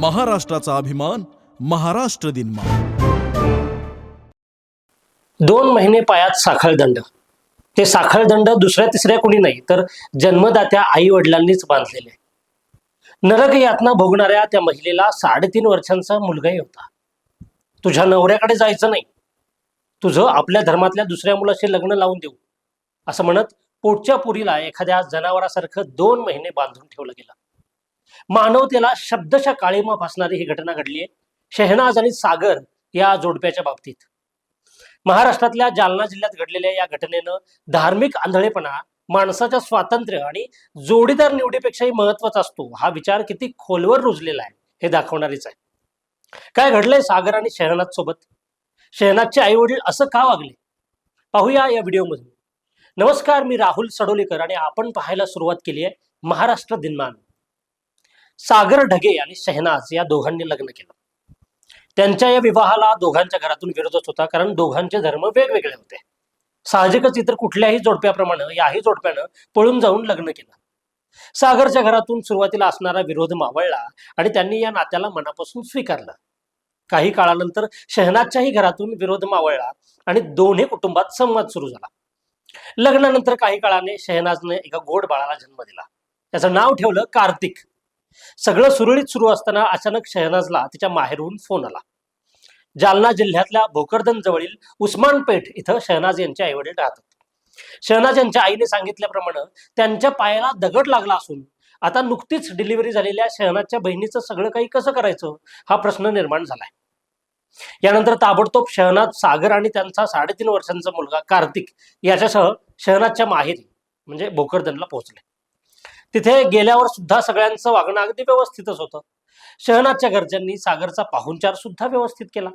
महाराष्ट्राचा अभिमान महाराष्ट्र दिनमा दोन महिने पायात साखळदंड ते साखळदंड दुसऱ्या तिसऱ्या कोणी नाही तर जन्मदात्या आई वडिलांनीच बांधलेले. नरक यातना भोगणाऱ्या त्या महिलेला साडेतीन वर्षांचा मुलगाही होता. तुझ्या नवऱ्याकडे जायचं नाही. तुझं आपल्या धर्मातल्या दुसऱ्या मुलाशी लग्न लावून देऊ. असं म्हणत पोटच्या पुरीला एखाद्या जनावरासारखं दोन महिने बांधून ठेवलं गेलं. मानवतेला शब्दशः काळीमा फासणारी ही घटना घडली आहे शहनाज आणि सागर या जोडप्याच्या बाबतीत. महाराष्ट्रातल्या जालना जिल्ह्यात घडलेल्या या घटनेनं धार्मिक आंधळेपणा माणसाच्या स्वातंत्र्य आणि जोडीदार निवडीपेक्षाही महत्त्वाचा असतो हा विचार किती खोलवर रुजलेला आहे हे दाखवणारीच आहे. काय घडलंय सागर आणि शहनाज सोबत? शहनाजचे आई वडील असं का वागले? पाहूया या व्हिडिओमधून. नमस्कार मी राहुल सडोलीकर आणि आपण पाहायला सुरुवात केली आहे महाराष्ट्र दिनमान. सागर ढगे आणि शहनाज या दोघांनी लग्न केलं. त्यांच्या या विवाहाला दोघांच्या घरातून विरोधच होता कारण दोघांचे धर्म वेगवेगळे होते. साहजिकच इतर कुठल्याही जोडप्याप्रमाणे याही जोडप्यानं पळून जाऊन लग्न केलं. सागरच्या घरातून सुरुवातीला असणारा विरोध मावळला आणि त्यांनी या नात्याला मनापासून स्वीकारलं. काही काळानंतर शहनाजच्याही घरातून विरोध मावळला आणि दोन्ही कुटुंबात संवाद सुरू झाला. लग्नानंतर काही काळाने शहनाजने एका गोड बाळाला जन्म दिला. त्याचं नाव ठेवलं कार्तिक. सगळं सुरळीत सुरू असताना अचानक शहनाजला तिच्या माहेरहून फोन आला. जालना जिल्ह्यातल्या भोकरदन जवळील उस्मानपेठ इथं शहनाज यांचे आईवडील राहतात. शहनाज यांच्या आईने सांगितल्याप्रमाणे त्यांच्या पायाला दगड लागला असून आता नुकतीच डिलिव्हरी झालेल्या शहनाजच्या बहिणीचं सगळं काही कसं करायचं हा प्रश्न निर्माण झालाय. यानंतर ताबडतोब शहनाज सागर आणि त्यांचा साडेतीन वर्षांचा मुलगा कार्तिक याच्यासह शहनाजच्या माहेरी म्हणजे भोकरदनला पोहोचले. तिथे गेल्यावर सुद्धा सगळ्यांचं वागणं अगदी व्यवस्थितच होतं. शहनाथच्या घरच्यांनी सागरचा पाहुणचार सुद्धा व्यवस्थित केला.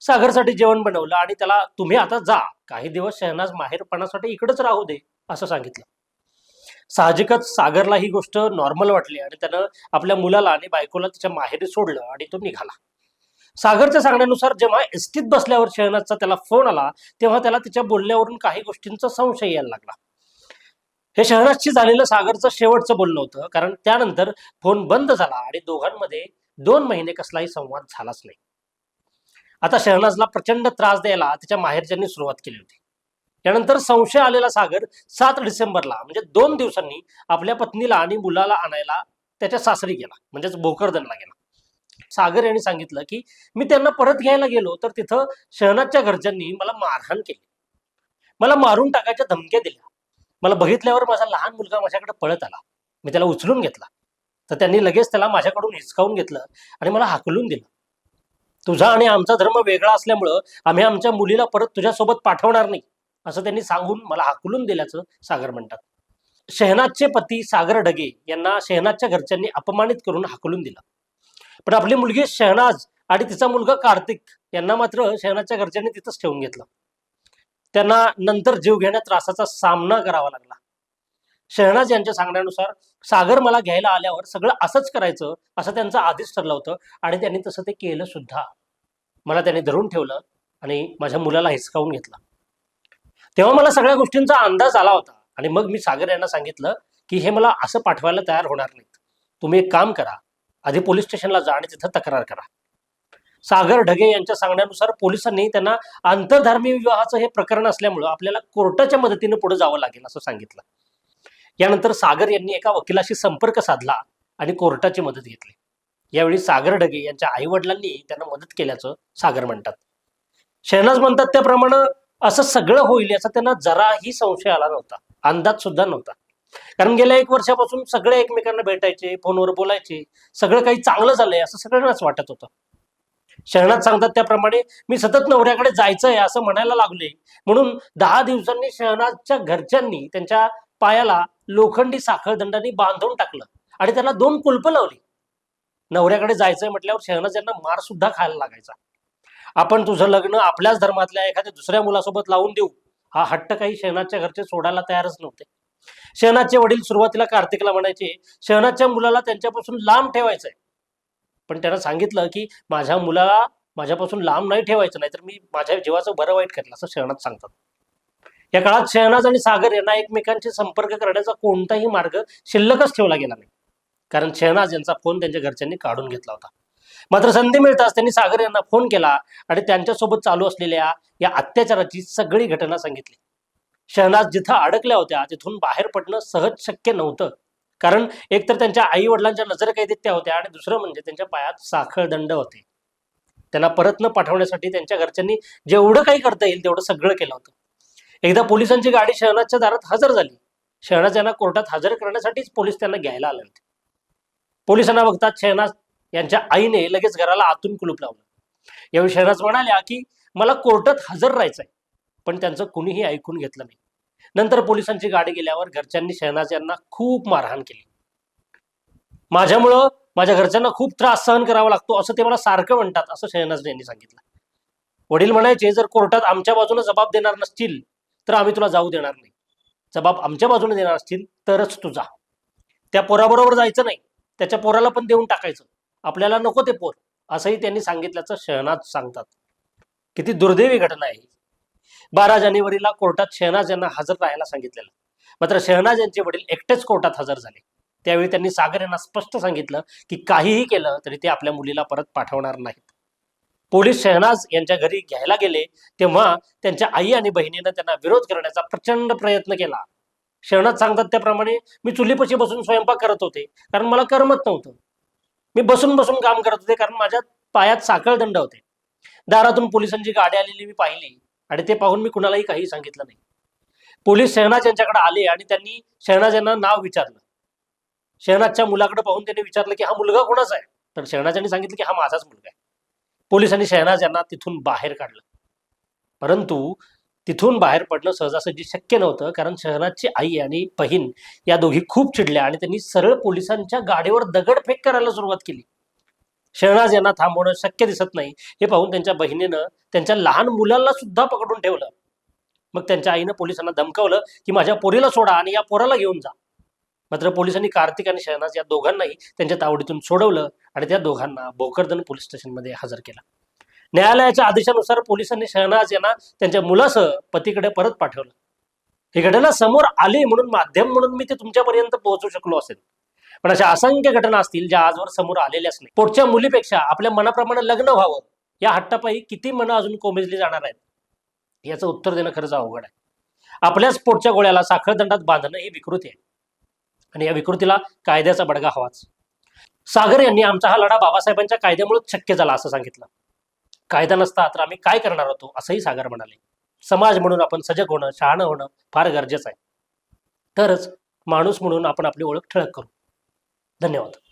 सागरसाठी जेवण बनवलं आणि त्याला तुम्ही आता जा काही दिवस शहनाज माहेरपणासाठी इकडेच राहू दे असं सांगितलं. साहजिकच सागरला ही गोष्ट नॉर्मल वाटली आणि त्यानं आपल्या मुलाला आणि बायकोला तिच्या माहेरी सोडलं आणि तो निघाला. सागरच्या सांगण्यानुसार जेव्हा एसटीत बसल्यावर शहनाजचा त्याला फोन आला तेव्हा त्याला तिच्या बोलण्यावरून काही गोष्टींचा संशय यायला लागला. हे शहराशी झालेलं सागरचं शेवटचं बोलणं होतं कारण त्यानंतर फोन बंद झाला आणि दोघांमध्ये दोन महिने कसलाही संवाद झालाच नाही. आता शहनाजला प्रचंड त्रास द्यायला तिच्या माहेरच्यांनी सुरुवात केली होती. त्यानंतर संशय आलेला सागर सात डिसेंबरला म्हणजे दोन दिवसांनी आपल्या पत्नीला आणि मुलाला आणायला त्याच्या सासरी गेला म्हणजेच भोकरदनला गेला. सागर यांनी सांगितलं की मी त्यांना परत घ्यायला गेलो तर तिथं शहनाजच्या घरच्यांनी मला मारहाण केली. मला मारून टाकायच्या धमक्या दिल्या. मला बघितल्यावर माझा लहान मुलगा माझ्याकडे पळत आला. मी त्याला उचलून घेतला. तर त्यांनी लगेच त्याला माझ्याकडून हिसकावून घेतलं आणि मला हाकलून दिलं. तुझा आणि आमचा धर्म वेगळा असल्यामुळं आम्ही आमच्या मुलीला परत तुझ्यासोबत पाठवणार नाही असं त्यांनी सांगून मला हाकलून दिल्याचं सागर म्हणतात. शहनाजचे पती सागर ढगे यांना शहनाजच्या घरच्यांनी अपमानित करून हाकलून दिलं. पण आपली मुलगी शहनाज आणि तिचा मुलगा कार्तिक यांना मात्र शहनाजच्या घरच्यांनी तिथंच ठेवून घेतलं. त्यांना नंतर जीव घेण्या त्रासाचा सामना करावा लागला. शहनाज यांच्या सांगण्यानुसार सागर मला घ्यायला आल्यावर सगळं असंच करायचं असं त्यांचं आधीच ठरलं होतं आणि त्यांनी तसं ते केलं सुद्धा. मला त्यांनी धरून ठेवलं आणि माझ्या मुलाला हिसकावून घेतला. तेव्हा मला सगळ्या गोष्टींचा अंदाज आला होता आणि मग मी सागर यांना सांगितलं की हे मला असं पाठवायला तयार होणार नाहीत. तुम्ही एक काम करा आधी पोलीस स्टेशनला जा आणि तिथं तक्रार करा. सागर ढगे यांच्या सांगण्यानुसार पोलिसांनी त्यांना आंतरधार्मीय विवाहाचं हे प्रकरण असल्यामुळं आपल्याला कोर्टाच्या मदतीनं पुढे जावं लागेल असं सांगितलं. यानंतर सागर यांनी एका वकिलाशी संपर्क साधला आणि कोर्टाची मदत घेतली. यावेळी सागर ढगे यांच्या आई वडिलांनी त्यांना मदत केल्याचं सागर म्हणतात. शहनाज म्हणतात त्याप्रमाणे असं सगळं होईल याचा त्यांना जराही संशय आला नव्हता. अंदाज सुद्धा नव्हता. कारण गेल्या एक वर्षापासून सगळे एकमेकांना भेटायचे फोनवर बोलायचे सगळं काही चांगलं झालंय असं सगळ्यांनाच वाटत होतं. शहरात सांगतात त्याप्रमाणे मी सतत नवऱ्याकडे जायचंय असं म्हणायला लागले म्हणून दहा दिवसांनी शहनाजच्या घरच्यांनी त्यांच्या पायाला लोखंडी साखळदंडाने बांधून टाकलं आणि त्याला दोन कुलपं लावली. नवऱ्याकडे जायचंय म्हटल्यावर शहनाज यांना मार सुद्धा खायला लागायचा. आपण तुझं लग्न आपल्याच धर्मातल्या एखाद्या दुसऱ्या मुलासोबत लावून देऊ. हा हट्ट काही शहनाजच्या घरचे सोडायला तयारच नव्हते. शहनाजचे वडील सुरुवातीला कार्तिकला म्हणायचे शहनाजच्या मुलाला त्यांच्यापासून लांब ठेवायचंय. पण त्यानं सांगितलं की माझ्या मुलाला माझ्यापासून लांब नाही ठेवायचं नाही तर मी माझ्या जीवाचं बरं वाईट करेल असं शहनाज सांगतात. या काळात शहनाज आणि सागर यांना एकमेकांशी संपर्क करण्याचा कोणताही मार्ग शिल्लकच ठेवला गेला नाही. कारण शहनाज यांचा फोन त्यांच्या घरच्यांनी काढून घेतला होता. मात्र संधी मिळताच त्यांनी सागर यांना फोन केला आणि त्यांच्यासोबत चालू असलेल्या या अत्याचाराची सगळी घटना सांगितली. शहनाज जिथं अडकल्या होत्या तिथून बाहेर पडणं सहज शक्य नव्हतं. कारण एकतर त्यांच्या आई वडिलांच्या नजरकैदेत त्या होत्या आणि दुसरं म्हणजे त्यांच्या पायात साखळ दंड होते. त्यांना परत न पाठवण्यासाठी त्यांच्या घरच्यांनी जेवढं काही करता येईल तेवढं सगळं केलं होतं. एकदा पोलिसांची गाडी शहनाजच्या दारात हजर झाली. शहनाज यांना कोर्टात हजर करण्यासाठीच पोलीस त्यांना घ्यायला आले होते. पोलिसांना बघतात शहनाज यांच्या आईने लगेच घराला आतून कुलूप लावलं. यावेळी शहनाज म्हणाल्या की मला कोर्टात हजर राहायचंय पण त्यांचं कुणीही ऐकून घेतलं नाही. नंतर पोलिसांची गाडी गेल्यावर घरच्यांनी शहनाज यांना खूप मारहाण केली. माझ्यामुळं माझ्या घरच्यांना खूप त्रास सहन करावा लागतो असं ते मला सारखं म्हणतात असं शहनाज यांनी सांगितलं. वडील म्हणायचे जर कोर्टात आमच्या बाजूने जबाब देणार नसतील तर आम्ही तुला जाऊ देणार नाही. जबाब आमच्या बाजूने देणार असतील तरच तुझा त्या पोराबरोबर जायचं नाही त्याच्या पोराला पण देऊन टाकायचं. आपल्याला नको ते पोर असंही त्यांनी सांगितल्याचं शहनाज सांगतात. किती दुर्दैवी घटना आहे बारा जानेवारीला कोर्टात शहनाज यांना हजर राहायला सांगितलेलं. मात्र शहनाज यांचे वडील एकटेच कोर्टात हजर झाले. त्यावेळी त्यांनी सागर यांना स्पष्ट सांगितलं की काहीही केलं तरी ते आपल्या मुलीला परत पाठवणार नाहीत. पोलीस शहनाज यांच्या घरी घ्यायला गेले तेव्हा त्यांच्या आई आणि बहिणीनं त्यांना विरोध करण्याचा प्रचंड प्रयत्न केला. शहनाज सांगतात त्याप्रमाणे मी चुलीपाशी बसून स्वयंपाक करत होते कारण मला करमत नव्हतं. मी बसून बसून काम करत होते कारण माझ्या पायात साखळ दंड होते. दारातून पोलिसांची गाडी आलेली मी पाहिली. आणि ते पाहून मी कुणालाही काही सांगितलं नाही. पोलीस शहनाज यांच्याकडे आले आणि त्यांनी शहनाज यांना नाव विचारलं. शहनाजच्या मुलाकडे पाहून त्यांनी विचारलं की हा मुलगा कोणाचा आहे? तर शहनाज यांनी सांगितलं की हा माझाच मुलगा आहे. पोलिसांनी शहनाज यांना तिथून बाहेर काढलं. परंतु तिथून बाहेर पडणं सहजासहजी शक्य नव्हतं कारण शहनाजची आई आणि बहीण या दोघी खूप चिडल्या आणि त्यांनी सरळ पोलिसांच्या गाडीवर दगडफेक करायला सुरुवात केली. शहनाज यांना थांबवणं शक्य दिसत नाही. हे पाहून त्यांच्या बहिणीनं त्यांच्या लहान मुलांना सुद्धा पकडून ठेवलं. मग त्यांच्या आईनं पोलिसांना धमकावलं की माझ्या पोरीला सोडा आणि या पोराला घेऊन जा. मात्र पोलिसांनी कार्तिक आणि शहनाज या दोघांनाही त्यांच्या तावडीतून सोडवलं आणि त्या दोघांना भोकरदन पोलीस स्टेशनमध्ये हजर केलं. न्यायालयाच्या आदेशानुसार पोलिसांनी शहनाज यांना त्यांच्या मुलासह पतीकडे परत पाठवलं. ही घटना समोर आली म्हणून माध्यम म्हणून मी ते तुमच्यापर्यंत पोहोचू शकलो असेल. पण अशा असंख्य घटना असतील ज्या आजवर समोर आलेल्याच नाही. पुढच्या मुलीपेक्षा आपल्या मनाप्रमाणे लग्न व्हावं या हट्टापायी किती मनं अजून कोमेजली जाणार आहेत? याचं उत्तर देणं खरंच अवघड आहे. आपल्याच पोटच्या गोळ्याला साखळदंडात बांधणं ही विकृती आहे. आणि या विकृतीला कायद्याचा बडगा हवाच. सागर यांनी आमचा हा लढा बाबासाहेबांच्या कायद्यामुळेच शक्य झाला असं सांगितलं. कायदा नसता तर आम्ही काय करणार होतो असंही सागर म्हणाले. समाज म्हणून आपण सजग होणं शहाणं होणं फार गरजेचं आहे. तरच माणूस म्हणून आपण आपली ओळख ठळक करू. धन्यवाद.